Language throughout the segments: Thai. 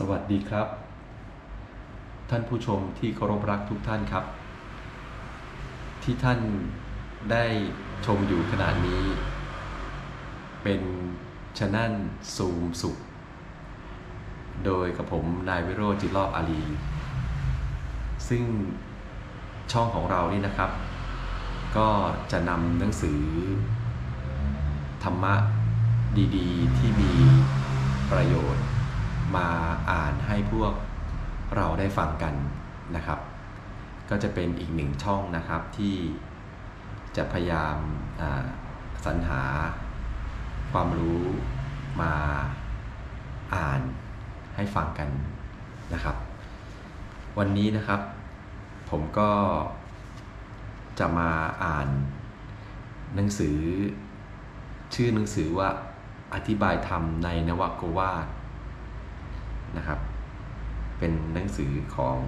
สวัสดีครับ ท่านผู้ชมที่เคารพรักทุกท่านครับ ที่ท่านได้ชมอยู่ขณะนี้ เป็นช n นลซูมสุข โดยกับผมนายวิโรจน์จิตรอบอาลีซึ่งช่องของเรานี่นะครับ ก็จะนำหนังสือ ธรรมะดีๆ ที่มีประโยชน์ มาอ่านให้พวกเราได้ฟังกันนะครับ ก็จะเป็นอีกหนึ่งช่องนะครับที่จะพยายามสรรหาความรู้มาอ่านให้ฟังกันนะครับ วันนี้นะครับ ผมก็จะมาอ่านหนังสือชื่อหนังสือว่าอธิบายธรรมในนวโกวาท นะครับ เป็นหนังสือของ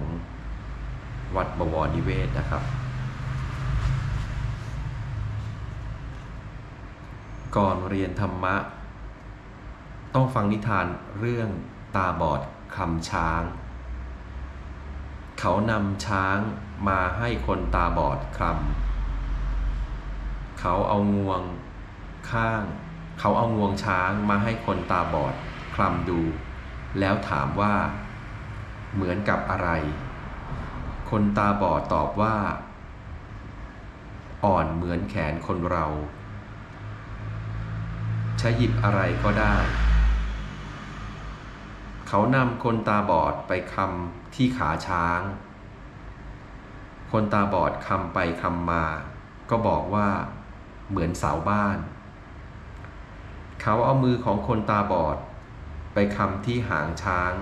วัดบวรนิเวศนะครับ ก่อนเรียนธรรมะ ต้องฟังนิทานเรื่องตาบอดคำช้าง เขานำช้างมาให้คนตาบอดคลำเขาเอางวงข้าง เขาเอางวงช้างมาให้คนตาบอดคลำดู แล้วถามว่า เหมือนกับอะไร คนตาบอดตอบว่า อ่อนเหมือนแขนคนเราใช้หยิบอะไรก็ได้ เขานำคนตาบอดไปคำที่ขาช้าง คนตาบอดคำไปคำมา ก็บอกว่า เหมือนเสาบ้าน เขาเอามือของคนตาบอด ไปคำที่หางช้าง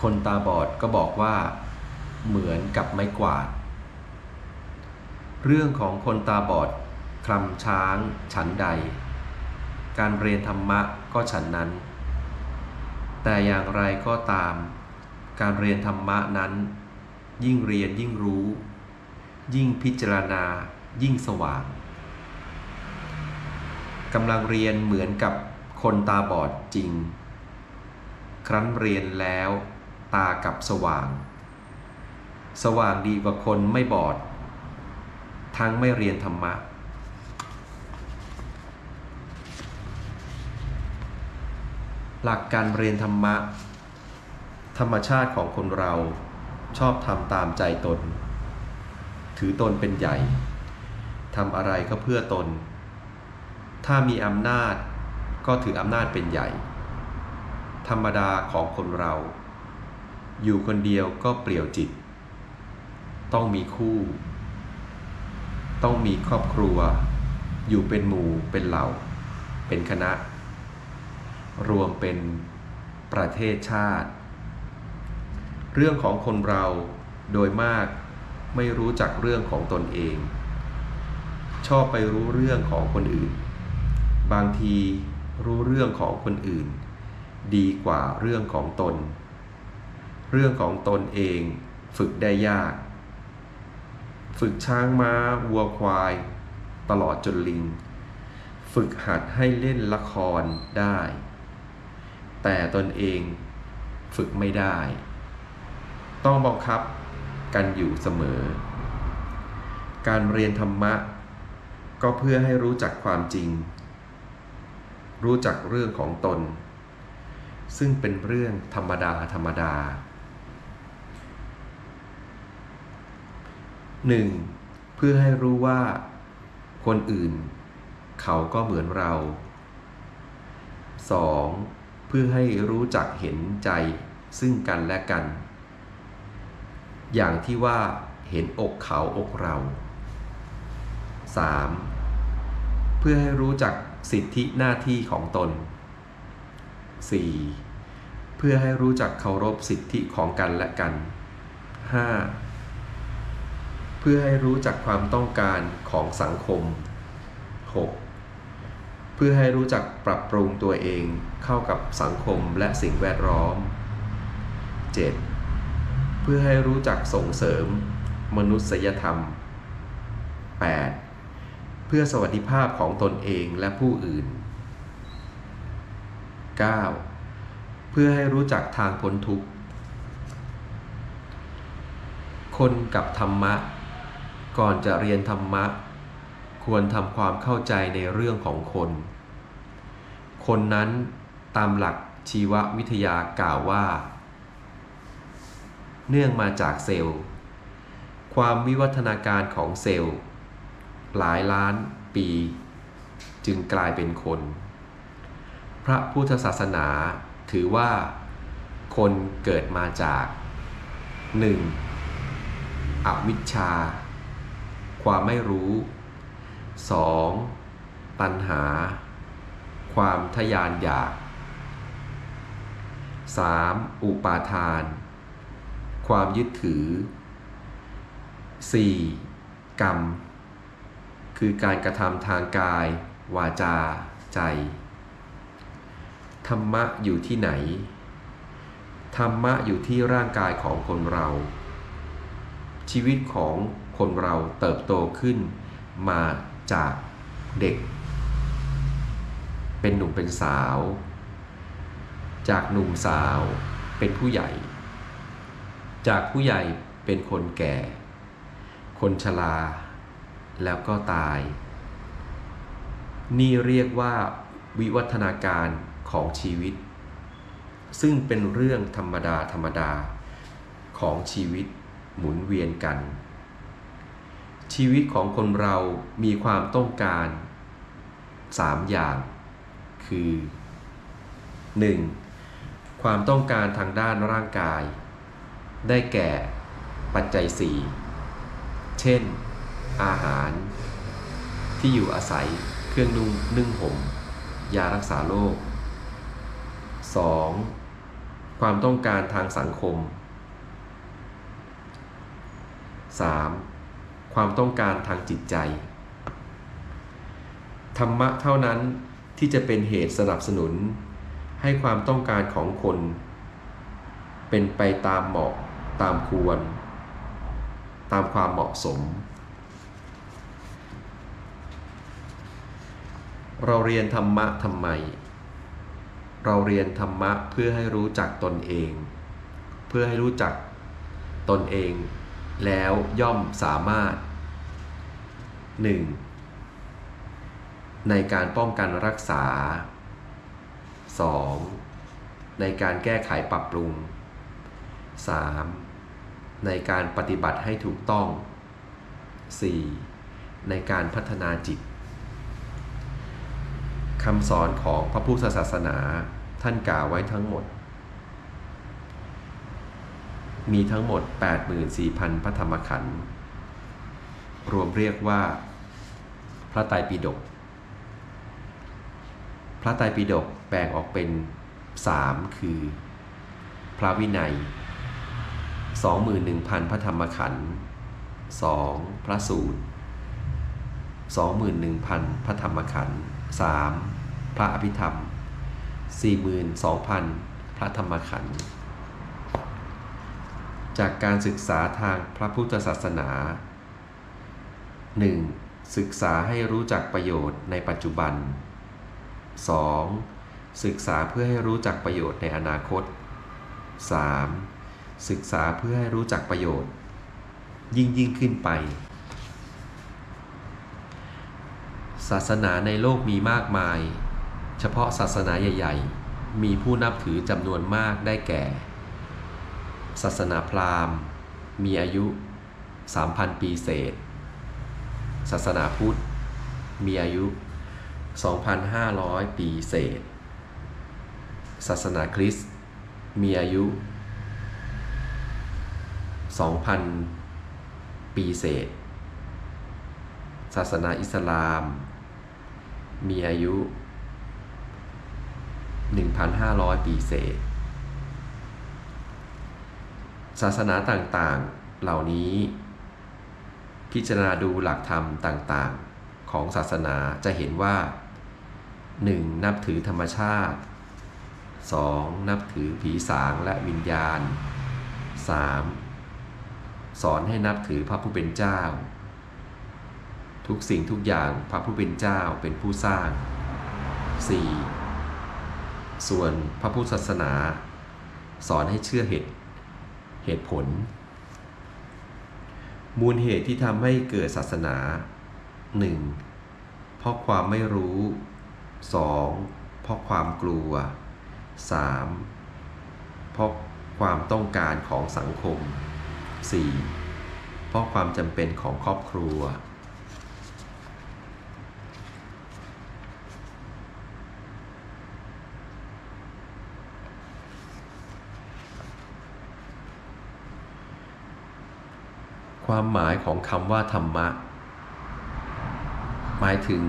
คนตาบอดก็บอกว่า เหมือนกับไม้กวาด เรื่องของคนตาบอดคลำช้างฉันใด การเรียนธรรมะก็ฉันนั้น แต่อย่างไรก็ตาม การเรียนธรรมะนั้น ยิ่งเรียนยิ่งรู้ ยิ่งพิจารณายิ่งสว่างกำลังเรียนเหมือนกับ คนตาบอดจริง ครั้นเรียนแล้วตากับสว่าง สว่างดีกว่าคนไม่บอด ทั้งไม่เรียนธรรมะ หลักการเรียนธรรมะ ธรรมชาติของคนเราชอบทำตามใจตน ถือตนเป็นใหญ่ทำอะไรก็เพื่อตน ถ้ามีอำนาจ ก็ถืออำนาจเป็นใหญ่ ธรรมดาของคนเรา อยู่คนเดียวก็เปลี่ยวจิต ต้องมีคู่ ต้องมีครอบครัว อยู่เป็นหมู่เป็นเหล่า เป็นคณะ รวมเป็นประเทศชาติ เรื่องของคนเราโดยมากไม่รู้จักเรื่องของตนเอง ชอบไปรู้เรื่องของคนอื่น บางที รู้เรื่องของคนอื่น ดีกว่าเรื่องของตน เรื่องของตนเองฝึกได้ยาก ฝึกช้างม้า วัวควาย ตลอดจนลิง ฝึกหัดให้เล่นละครได้ แต่ตนเองฝึกไม่ได้ ต้องบังคับกันอยู่เสมอ การเรียนธรรมะ ก็เพื่อให้รู้จักความจริง รู้จักเรื่องของตน ซึ่งเป็นเรื่องธรรมดาธรรมดา 1. เพื่อให้รู้ว่า คนอื่น เขาก็เหมือนเรา 2. เพื่อให้รู้จักเห็นใจซึ่งกันและกัน อย่างที่ว่าเห็นอกเขาอกเรา 3. เพื่อให้รู้จัก สิทธิหน้าที่ของตน 4. เพื่อให้รู้จักเคารพสิทธิของกันและกัน 5. เพื่อให้รู้จักความต้องการของสังคม 6. เพื่อให้รู้จักปรับปรุงตัวเองเข้ากับสังคมและสิ่งแวดล้อม 7. เพื่อให้รู้จักส่งเสริมมนุษยธรรม 8. เพื่อสวัสดิภาพของตนเองและผู้อื่น 9. พื่อให้รู้จักทางพ้นทุกข์ คนกับธรรมะ ก่อนจะเรียนธรรมะ ควรทำความเข้าใจในเรื่องของคน คนนั้นตามหลักชีววิทยากล่าวว่า เนื่องมาจากเซลล์ ความวิวัฒนาการของเซลล์ หลายล้านปี จึงกลายเป็นคน พระพุทธศาสนาถือว่า คนเกิดมาจาก 1. อวิชชา ความไม่รู้ 2. ตัณหา ความทยานอยาก 3. อุปาทาน ความยึดถือ 4. กรรม คือการกระทำทางกาย วาจา ใจ ธรรมะอยู่ที่ไหน ธรรมะอยู่ที่ร่างกายของคนเรา ชีวิตของคนเราเติบโตขึ้นมาจากเด็ก เป็นหนุ่มเป็นสาว จากหนุ่มสาวเป็นผู้ใหญ่ จากผู้ใหญ่เป็นคนแก่ คนชรา แล้วก็ตาย นี่เรียกว่าวิวัฒนาการของชีวิต ซึ่งเป็นเรื่องธรรมดาธรรมดา ของชีวิตหมุนเวียนกัน ชีวิตของคนเรามีความต้องการ3อย่าง คือ 1. ความต้องการทางด้านร่างกาย ได้แก่ปัจจัย 4 เช่น อาหาร ที่อยู่อาศัย เครื่องนุ่งนึ่งห่ม ยารักษาโรค 2. ความต้องการทางสังคม 3. ความต้องการทางจิตใจ ธรรมะเท่านั้นที่จะเป็นเหตุสนับสนุน ให้ความต้องการของคน เป็นไปตามเหมาะตามควร ตามความเหมาะสม เราเรียนธรรมะทำไม เราเรียนธรรมะเพื่อให้รู้จักตนเอง เพื่อให้รู้จักตนเอง แล้วย่อมสามารถ 1. ในการป้องกันรักษา 2. ในการแก้ไขปรับปรุง 3. ในการปฏิบัติให้ถูกต้อง 4. ในการพัฒนาจิต คำสอนของพระพุทธศาสนาท่านกล่าวไว้ทั้งหมด มีทั้งหมด 84,000 พระธรรมขันธ์รวมเรียกว่า พระไตรปิฎกพระไตรปิฎกแบ่งออกเป็น 3 คือ พระวินัย 21,000 พระธรรมขันธ์ 2. พระสูตร 21,000 พระธรรมขันธ์ 3. พระอภิธรรม 42,000 พระธรรมขันธ์จากการศึกษาทางพระพุทธศาสนา 1. ศึกษาให้รู้จักประโยชน์ในปัจจุบัน 2. ศึกษาเพื่อให้รู้จักประโยชน์ในอนาคต 3. ศึกษาเพื่อให้รู้จักประโยชน์ ยิ่งยิ่งขึ้นไป ศาสนาในโลกมีมากมาย เฉพาะศาสนาใหญ่ ๆ มีผู้นับถือจำนวนมากได้แก่ ศาสนาพราหมณ์ มีอายุ 3,000 ปีเศษ ศาสนาพุทธ มีอายุ 2,500 ปีเศษ ศาสนาคริสต์ มีอายุ 2,000 ปีเศษ ศาสนาอิสลาม มีอายุ 1,500 ปีเศษ ศาสนาต่างๆ เหล่านี้ พิจารณาดูหลักธรรมต่างๆ ของศาสนาจะเห็นว่า 1. นับถือธรรมชาติ 2. นับถือผีสางและวิญญาณ 3. สอนให้นับถือพระผู้เป็นเจ้า ทุกสิ่งทุกอย่างพระผู้เป็นเจ้าเป็นผู้สร้าง 4. ส่วนพระพุทธศาสนา สอนให้เชื่อเหตุเหตุผล มูลเหตุที่ทำให้เกิดศาสนา 1. เพราะความไม่รู้ 2. เพราะความกลัว 3. เพราะความต้องการของสังคม 4. เพราะความจำเป็นของครอบครัว ความหมายของคำว่าธรรมะ หมายถึง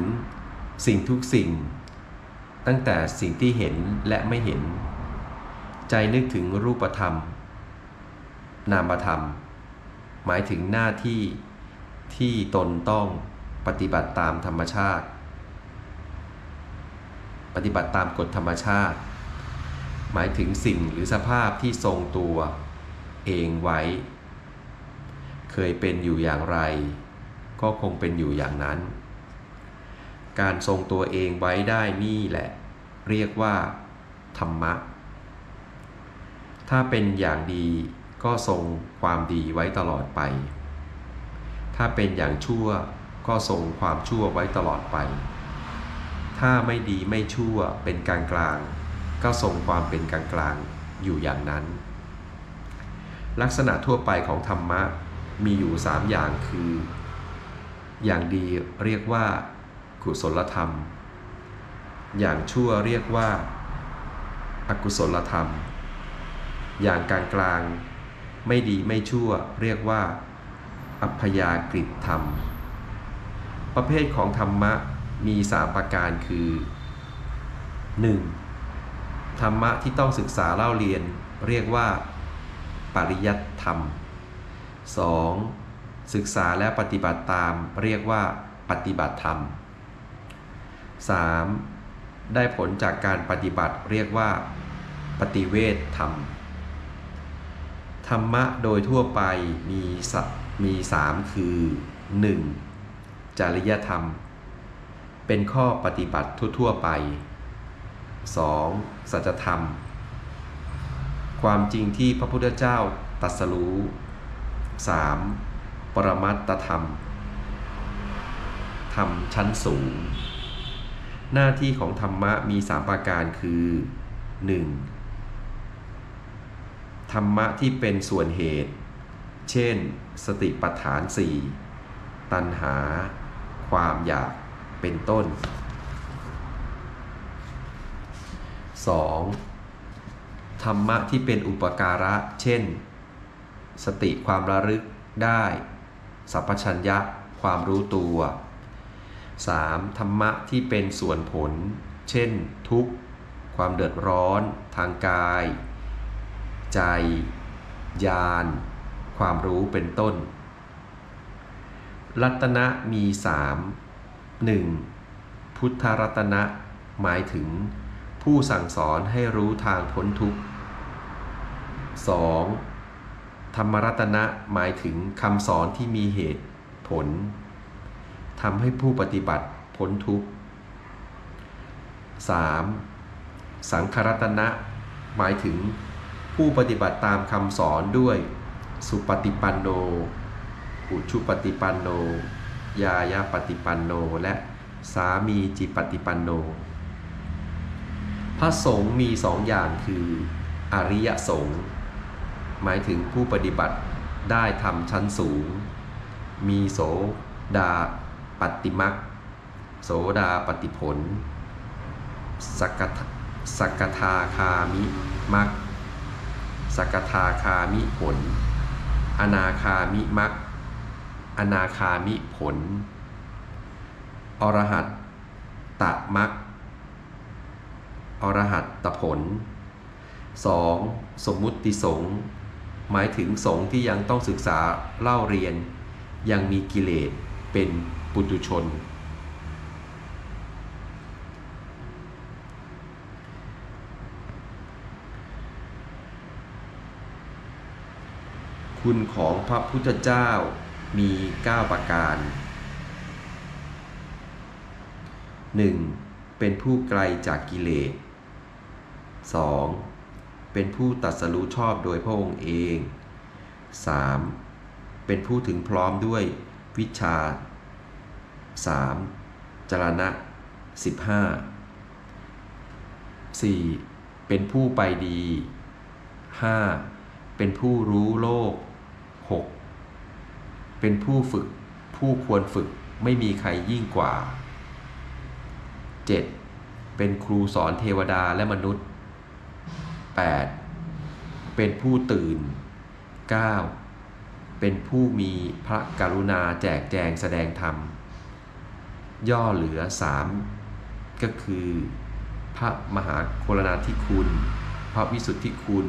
สิ่งทุกสิ่ง ตั้งแต่สิ่งที่เห็นและไม่เห็น ใจนึกถึงรูปธรรม นามธรรม หมายถึงหน้าที่ที่ตนต้องปฏิบัติตามธรรมชาติ ปฏิบัติตามกฎธรรมชาติ หมายถึงสิ่งหรือสภาพที่ทรงตัว เองไว้ เคยเป็นอยู่อย่างไร ก็คงเป็นอยู่อย่างนั้น การทรงตัวเองไว้ได้นี่แหละ เรียกว่า ธรรมะ ถ้าเป็นอย่างดีก็ทรงความดีไว้ตลอดไป ถ้าเป็นอย่างชั่วก็ทรงความชั่วไว้ตลอดไป ถ้าไม่ดีไม่ชั่วเป็นกลางกลางก็ทรงความเป็นกลางกลางอยู่อย่างนั้น ลักษณะทั่วไปของธรรมะ มีอยู่สามอย่างคือ อย่างดีเรียกว่ากุศลธรรม อย่างชั่วเรียกว่าอากุศลธรรม อย่างกลางกลางไม่ดีไม่ชั่วเรียกว่า อัพยากฤิธรรม ประเภทของธรรมะมีสามประการคือ 1. ธรรมะที่ต้องศึกษาเล่าเรียน เรียกว่า ปริยัติธรรม 2. ศึกษาและปฏิบัติตามเรียกว่าปฏิบัติธรรม 3. ได้ผลจากการปฏิบัติเรียกว่า ปฏิเวทธรรม ธรรมะโดยทั่วไปมีสัมีสามคือ 1. จริยธรรม เป็นข้อปฏิบัติทั่วๆไป 2. สัจธรรม ความจริงที่พระพุทธเจ้าตรัสรู้ 3. ปรมัตตธรรม ธรรมชั้นสูง หน้าที่ของธรรมะมีสามประการคือ 1. ธรรมะที่เป็นส่วนเหตุ เช่น สติปัฏฐานสี่ตัณหา ความอยากเป็นต้น 2. ธรรมะที่เป็นอุปการะ เช่น สติความระลึกได้ สัพพัญญะความรู้ตัว 3. ธรรมะที่เป็นส่วนผล เช่น ทุกข์ ความเดือดร้อน ทางกาย ใจ ญาณ ความรู้เป็นต้น รัตนะมีสามหนึ่งพุทธรัตนะ หมายถึง ผู้สั่งสอนให้รู้ทางพ้นทุกข์ 2. ธรรมรัตนะหมายถึงคำสอนที่มีเหตุผลทำให้ผู้ปฏิบัติพ้นทุกข์ 3. สังครัตนะ หมายถึงผู้ปฏิบัติตามคำสอนด้วย สุปฏิปันโน อุชุปฏิปันโน ยายาปฏิปันโน และสามีจิปฏิปันโน พระสงฆ์มีสองอย่างคือ อริยสงฆ์ หมายถึงผู้ปฏิบัติได้ทำชั้นสูง มีโสดาปฏิมักโสดาปฏิผลสกสกทาคามิมักสกทาคามิผล อนาคามิมักอนาคามิผล อรหัตตะมักอรหัตตผล 2. สมมุติสงฆ์ หมายถึงสงฆ์ที่ยังต้องศึกษาเล่าเรียน ยังมีกิเลสเป็นปุตุชน คุณของพระพุทธเจ้ามี 9 ประการ 1. เป็นผู้ไกลจากกิเลส 2. เป็นผู้ตัดสรู้ชอบโดยพระองค์เอง 3. เป็นผู้ถึงพร้อมด้วยวิชา 3. จรณะ 15 4. เป็นผู้ไปดี 5. เป็นผู้รู้โลก 6. เป็นผู้ฝึก ผู้ควรฝึกไม่มีใครยิ่งกว่า 7. เป็นครูสอนเทวดาและมนุษย์ 8. เป็นผู้ตื่น 9. เป็นผู้มีพระกรุณาแจกแจงแสดงธรรม ย่อเหลือ 3 ก็คือ พระมหาโครนาธิคุณ พระวิสุทธิคุณ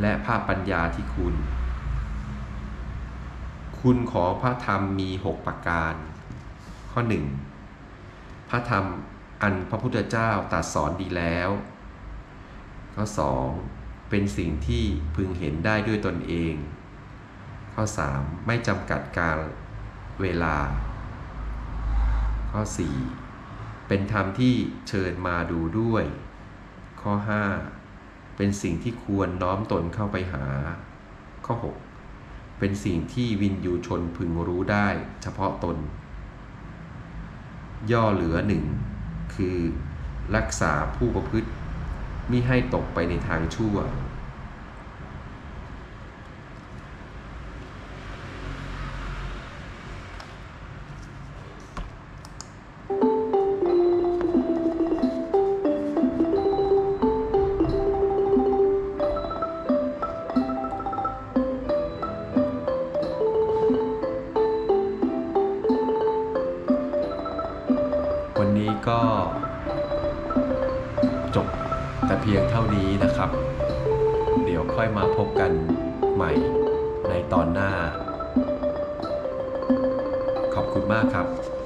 และพระปัญญาธิคุณ คุณของพระธรรมมี 6 ประการ ข้อ 1. พระธรรมอันพระพุทธเจ้าตรัสสอนดีแล้ว ข้อ 2. เป็นสิ่งที่พึงเห็นได้ด้วยตนเอง ข้อ 3. ไม่จำกัดการเวลา ข้อ 4. เป็นธรรมที่เชิญมาดูด้วย ข้อ 5. เป็นสิ่งที่ควรน้อมตนเข้าไปหา ข้อ 6. เป็นสิ่งที่วินยูชนพึงรู้ได้เฉพาะตน ย่อเหลือหนึ่งคือรักษาผู้ประพฤติ มิให้ตกไปในทางชั่ว อยมาพบกันใหม่ในตอนหน้า ขอบคุณมากครับสวัสดีครับ